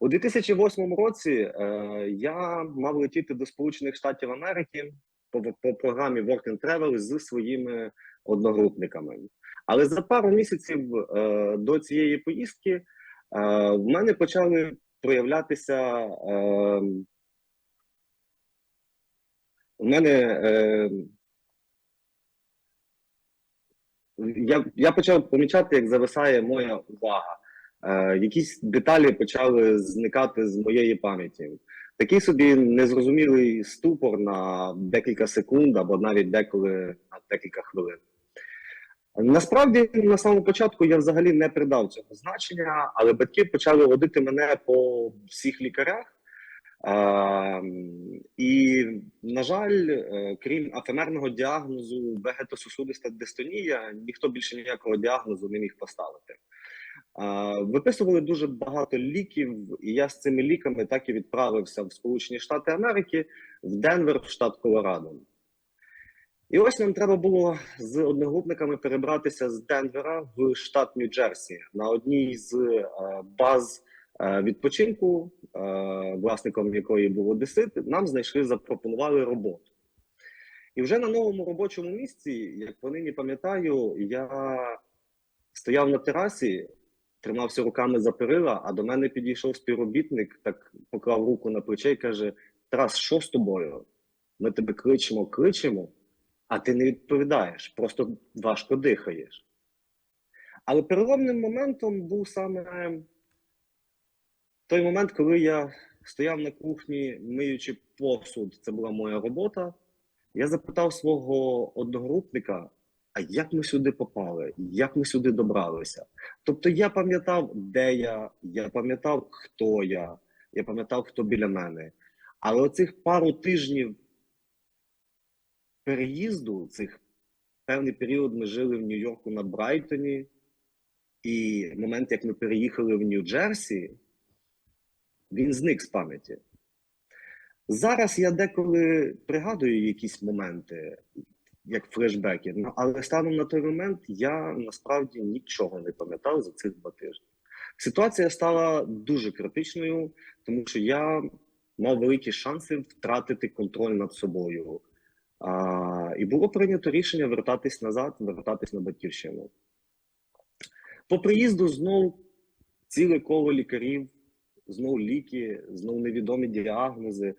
У 2008 році е, я мав летіти до Сполучених Штатів Америки по, по програмі Work and Travel з своїми одногрупниками. Але за пару місяців е, до цієї поїздки е, в мене почали проявлятися. Е, в мене е, я, я почав помічати, як зависає моя увага. Е, якісь деталі почали зникати з моєї пам'яті. Такий собі незрозумілий ступор на декілька секунд або навіть деколи на декілька хвилин. Насправді, на самому початку я взагалі не придав цього значення, але батьки почали водити мене по всіх лікарях. А, і, на жаль, е, крім афемерного діагнозу вегетососудиста дистонія, ніхто більше ніякого діагнозу не міг поставити. Виписували дуже багато ліків, і я з цими ліками так і відправився в Сполучені Штати Америки, в Денвер, в штат Колорадо. І ось нам треба було з одногрупниками перебратися з Денвера в штат Нью-Джерсі на одній з е, баз е, відпочинку, е, власником якої був Одесит, нам знайшли, запропонували роботу. І вже на новому робочому місці, як понині пам'ятаю, я стояв на терасі, тримався руками за перила, а до мене підійшов співробітник, так поклав руку на плече і каже: Тарас, що з тобою? Ми тебе кличемо, кличемо, а ти не відповідаєш, просто важко дихаєш. Але переломним моментом був саме той момент, коли я стояв на кухні, миючи посуд, це була моя робота. Я запитав свого одногрупника, а як ми сюди попали, як ми сюди добралися. Тобто я пам'ятав, де я, я пам'ятав, хто я, я пам'ятав, хто біля мене. Але оцих пару тижнів переїзду, цих певний період ми жили в Нью-Йорку на Брайтоні, і момент, як ми переїхали в Нью-Джерсі, він зник з пам'яті. Зараз я деколи пригадую якісь моменти, як флешбеки, ну, але станом на той момент я насправді нічого не пам'ятав за цих два тижні. Ситуація стала дуже критичною, тому що я мав великі шанси втратити контроль над собою. А, І було прийнято рішення вертатись назад, вертатись на батьківщину. По приїзду знов ціле коло лікарів, знов ліки, знов невідомі діагнози,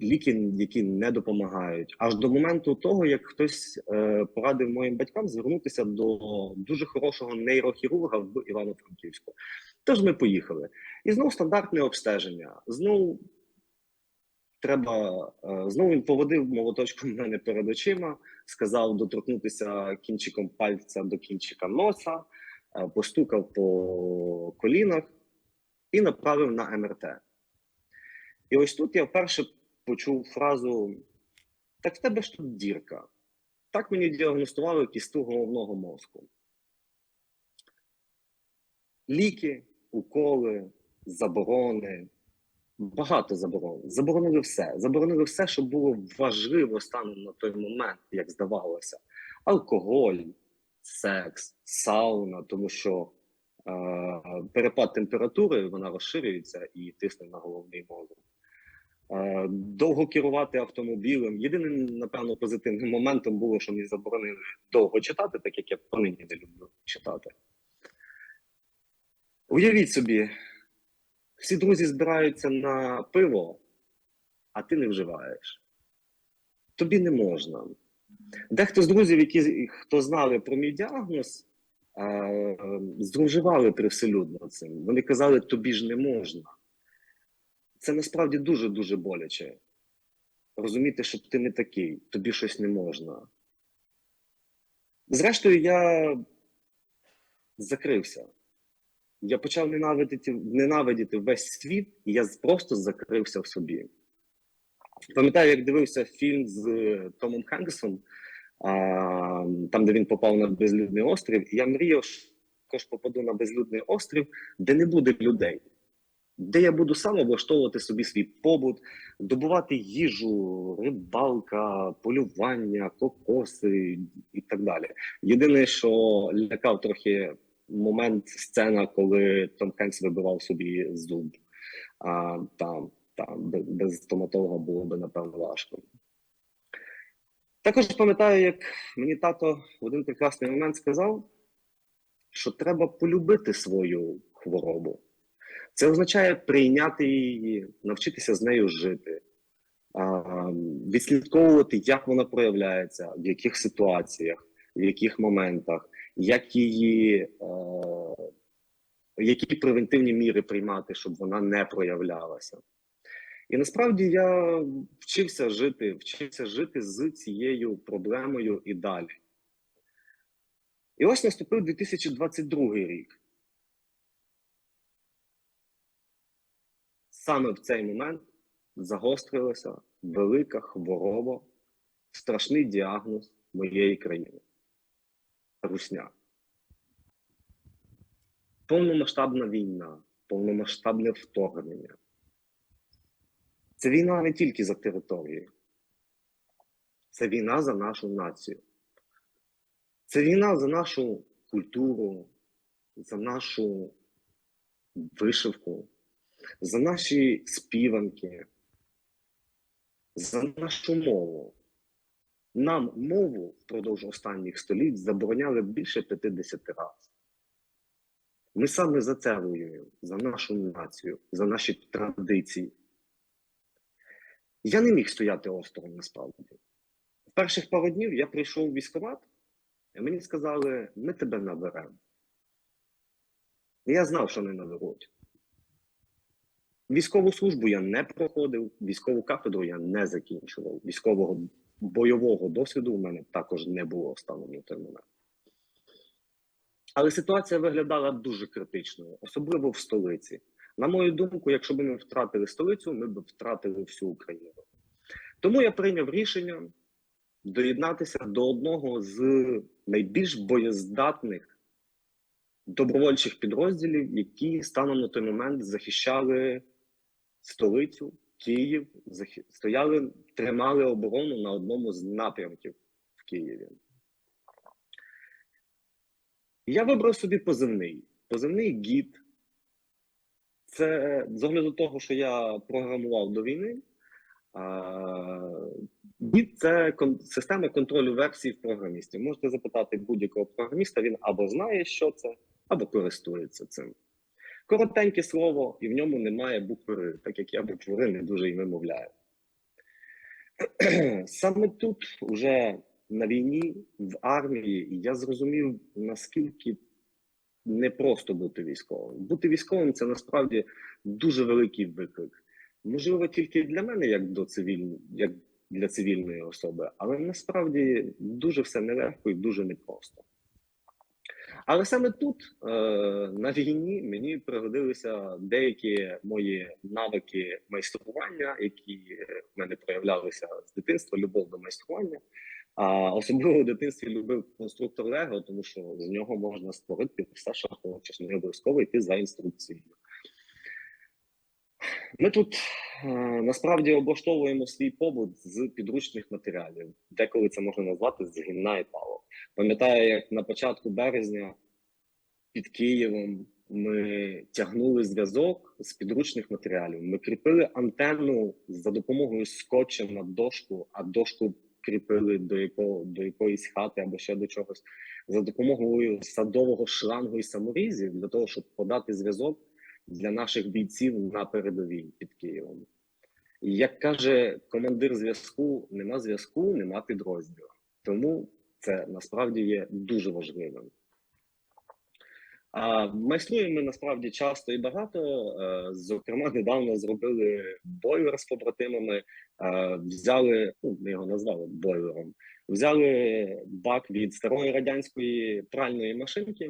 ліки, які не допомагають. Аж до моменту того, як хтось е, порадив моїм батькам звернутися до дуже хорошого нейрохірурга в Івано-Франківську. Тож ми поїхали. І знов стандартне обстеження. Знов треба е, знову він поводив молоточком мене перед очима, сказав доторкнутися кінчиком пальця до кінчика носа, е, постукав по колінах і направив на МРТ. І ось тут я вперше почув фразу: так в тебе ж тут дірка. Так мені діагностували кісту головного мозку. Ліки, уколи, заборони, багато заборон. Заборонили все. Заборонили все, що було важливо станом на той момент, як здавалося. Алкоголь, секс, сауна, тому що е, перепад температури вона розширюється і тисне на головний мозок. Е, довго керувати автомобілем. Єдиним, напевно, позитивним моментом було, що мені заборонили довго читати, так як я понині не люблю читати. Уявіть собі, всі друзі збираються на пиво, а ти не вживаєш. Тобі не можна. Дехто з друзів, які хто знали про мій діагноз, здруживали привселюдно цим. Вони казали, тобі ж не можна. Це насправді дуже-дуже боляче. Розуміти, що ти не такий, тобі щось не можна. Зрештою, я закрився. Я почав ненавидіти ненавидіти весь світ, і я просто закрився в собі. Пам'ятаю, як дивився фільм з е, Томом Хенксом, там, де він попав на безлюдний острів, і я мріяв, що також попаду на безлюдний острів, де не буде людей, де я буду сам облаштовувати собі свій побут, добувати їжу, рибалка, полювання, кокоси і так далі. Єдине, що лякав трохи момент, сцена, коли Том Хенкс вибивав собі зуб. А, там, там без- стоматолога було би напевно важко. Також пам'ятаю, як мені тато в один прекрасний момент сказав, що треба полюбити свою хворобу. Це означає прийняти її, навчитися з нею жити, відслідковувати, як вона проявляється, в яких ситуаціях, в яких моментах, як її, е, які превентивні міри приймати, щоб вона не проявлялася. І насправді я вчився жити, вчився жити з цією проблемою і далі. І ось наступив 2022 рік. Саме в цей момент загострилася велика хвороба, страшний діагноз моєї країни Русня. Повномасштабна війна, повномасштабне вторгнення. Це війна не тільки за територію, це війна за нашу націю. Це війна за нашу культуру, за нашу вишивку, за наші співанки, за нашу мову. Нам мову впродовж останніх століть забороняли більше 50 разів. Ми саме за це воюємо, за нашу націю, за наші традиції. Я не міг стояти осторонь насправді. В перших пару днів я прийшов у і мені сказали, ми тебе наберемо. Я знав, що не наберуть. Військову службу я не проходив, військову кафедру я не закінчував. Військового бойового досвіду у мене також не було станом на той момент. Але ситуація виглядала дуже критичною, особливо в столиці. На мою думку, якщо б ми втратили столицю, ми б втратили всю Україну. Тому я прийняв рішення доєднатися до одного з найбільш боєздатних добровольчих підрозділів, які станом на той момент захищали столицю, Київ, стояли, тримали оборону на одному з напрямків в Києві. Я вибрав собі позивний. Позивний гід. Це з огляду того, що я програмував до війни. Гід це кон- система контролю версій в програмістів. Можете запитати будь-якого програміста, він або знає, що це, або користується цим. Коротеньке слово, і в ньому немає букви «Р», так як я букву «Р» не дуже і вимовляю. Саме тут, уже на війні, в армії, я зрозумів, наскільки не просто бути військовим. Бути військовим це насправді дуже великий виклик. Можливо, тільки для мене, як до цивіль... як для цивільної особи, але насправді дуже все нелегко і дуже непросто. Але саме тут, е, на війні, мені пригодилися деякі мої навики майстрування, які в мене проявлялися з дитинства, любов до майстрування. А особливо в дитинстві любив конструктор Лего, тому що з нього можна створити все, що хочеш, не обов'язково йти за інструкцією. Ми тут е, насправді облаштовуємо свій побут з підручних матеріалів. Деколи це можна назвати з гімна і палок. Пам'ятаю, як на початку березня під Києвом ми тягнули зв'язок з підручних матеріалів. Ми кріпили антенну за допомогою скотча на дошку, а дошку кріпили до якого до якоїсь хати або ще до чогось за допомогою садового шлангу і саморізів для того, щоб подати зв'язок для наших бійців на передовій під Києвом. І як каже командир зв'язку, нема зв'язку, нема підрозділу. Тому це насправді є дуже важливим. А майструємо ми насправді часто і багато. Е, Зокрема, недавно зробили бойлер з побратимами, е, взяли, ну ми його назвали бойлером. Взяли бак від старої радянської пральної машинки,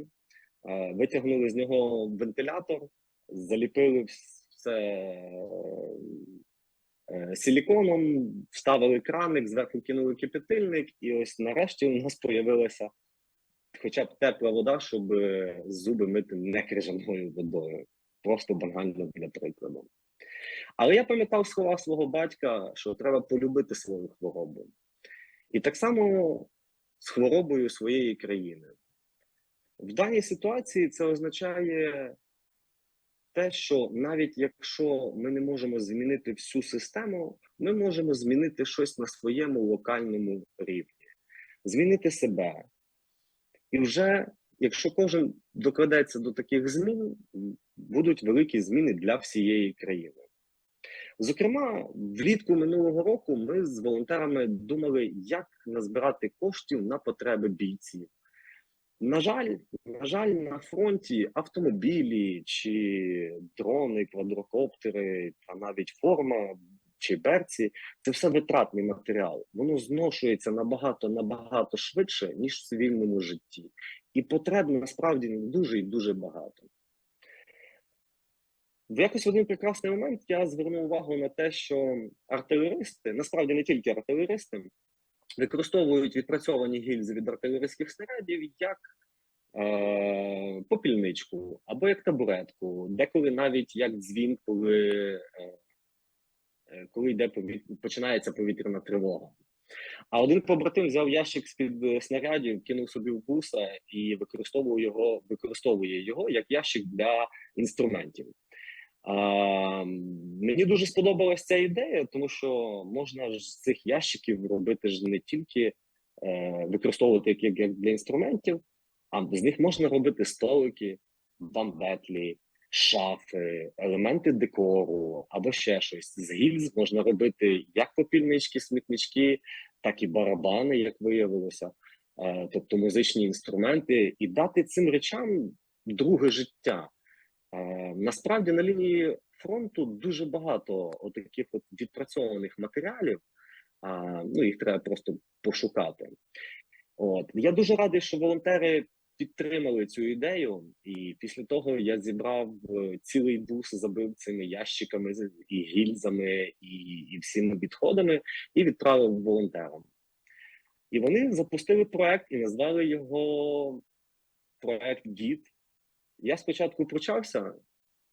е, витягнули з нього вентилятор, заліпили все силіконом, вставили краник, зверху кинули кипятильник, і ось нарешті у нас появилася хоча б тепла вода, щоб е, зуби мити не крижаною водою. Просто банально для прикладу. Але я пам'ятав слова свого батька, що треба полюбити свою хворобу. І так само з хворобою своєї країни. В даній ситуації це означає те, що навіть якщо ми не можемо змінити всю систему, ми можемо змінити щось на своєму локальному рівні, змінити себе. І вже, якщо кожен докладеться до таких змін, будуть великі зміни для всієї країни. Зокрема, влітку минулого року ми з волонтерами думали, як назбирати коштів на потреби бійців. На жаль, на жаль, на фронті автомобілі чи дрони, квадрокоптери, та навіть форма чи берці це все витратний матеріал. Воно зношується набагато набагато швидше, ніж в цивільному житті. І потреб насправді дуже і дуже багато. В якось в один прекрасний момент я звернув увагу на те, що артилеристи, насправді не тільки артилеристи, використовують відпрацьовані гільзи від артилерійських снарядів як е, попільничку або як табуретку, деколи навіть як дзвін, коли, е, е, коли йде повіт... починається повітряна тривога. А один побратим взяв ящик з-під снарядів, кинув собі в буса і використовує його, використовує його як ящик для інструментів. А, мені дуже сподобалась ця ідея, тому що можна ж з цих ящиків робити ж не тільки е, використовувати як, як для інструментів, а з них можна робити столики, бамбетлі, шафи, елементи декору або ще щось. З гільз можна робити як попільнички, смітнички, так і барабани, як виявилося, е, тобто музичні інструменти, і дати цим речам друге життя. Е, Насправді на лінії фронту дуже багато таких от відпрацьованих матеріалів. Ну їх треба просто пошукати. От я дуже радий, що волонтери підтримали цю ідею, і після того я зібрав е, цілий бус, забив цими ящиками і гільзами, і, і всіми відходами, і відправив волонтерам. І вони запустили проект і назвали його проект Дід. Я спочатку пручався,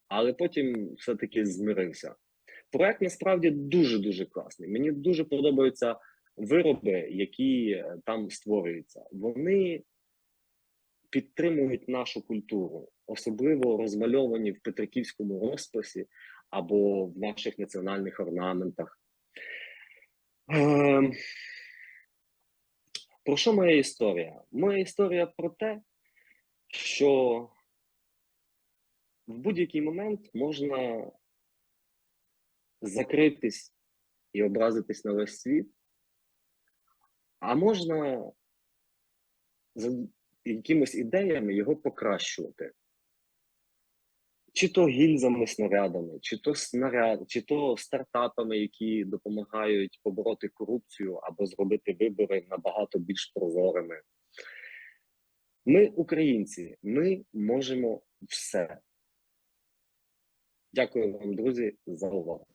але потім все-таки змирився. Проект насправді дуже дуже класний. Мені дуже подобаються вироби, які е, там створюються. Вони підтримують нашу культуру, особливо розмальовані в петриківському розписі або в наших національних орнаментах. Ем, Про що моя історія? Моя історія про те, що в будь-який момент можна закритись і образитись на весь світ, а можна за якимись ідеями його покращувати. Чи то гільзами, снарядами, чи то снаряд, чи то стартапами, які допомагають побороти корупцію або зробити вибори набагато більш прозорими. Ми, українці, ми можемо все. Дякую вам, друзі, за увагу.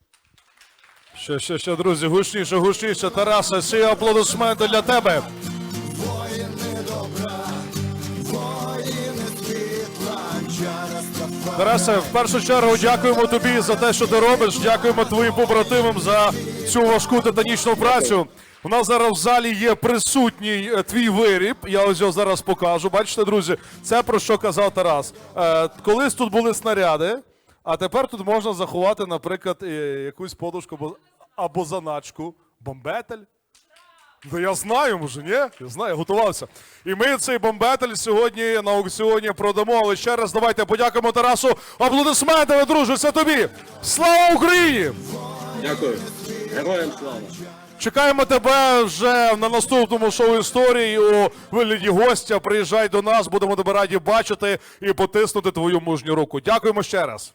Ще, ще, ще, друзі, гучніше, гучніше. Тараса, ці аплодисменти для тебе. Тарасе, в першу чергу дякуємо тобі за те, що ти робиш. Дякуємо твоїм побратимам за цю важку титанічну працю. У нас зараз в залі є присутній е, твій виріб. Я ось його зараз покажу. Бачите, друзі, це про що казав Тарас. Е, колись тут були снаряди, а тепер тут можна заховати, наприклад, якусь подушку або, або заначку. Бомбетель. Ну я знаю, може, ні? Я знаю, готувався. І ми цей бомбетель сьогодні на аукціоні продамо. Але ще раз давайте подякуємо Тарасу. Аплодисменти, друже, це тобі! Слава Україні! Дякую. Героям слава! Чекаємо тебе вже на наступному шоу історії у вигляді гостя. Приїжджай до нас, будемо тебе раді бачити і потиснути твою мужню руку. Дякуємо ще раз.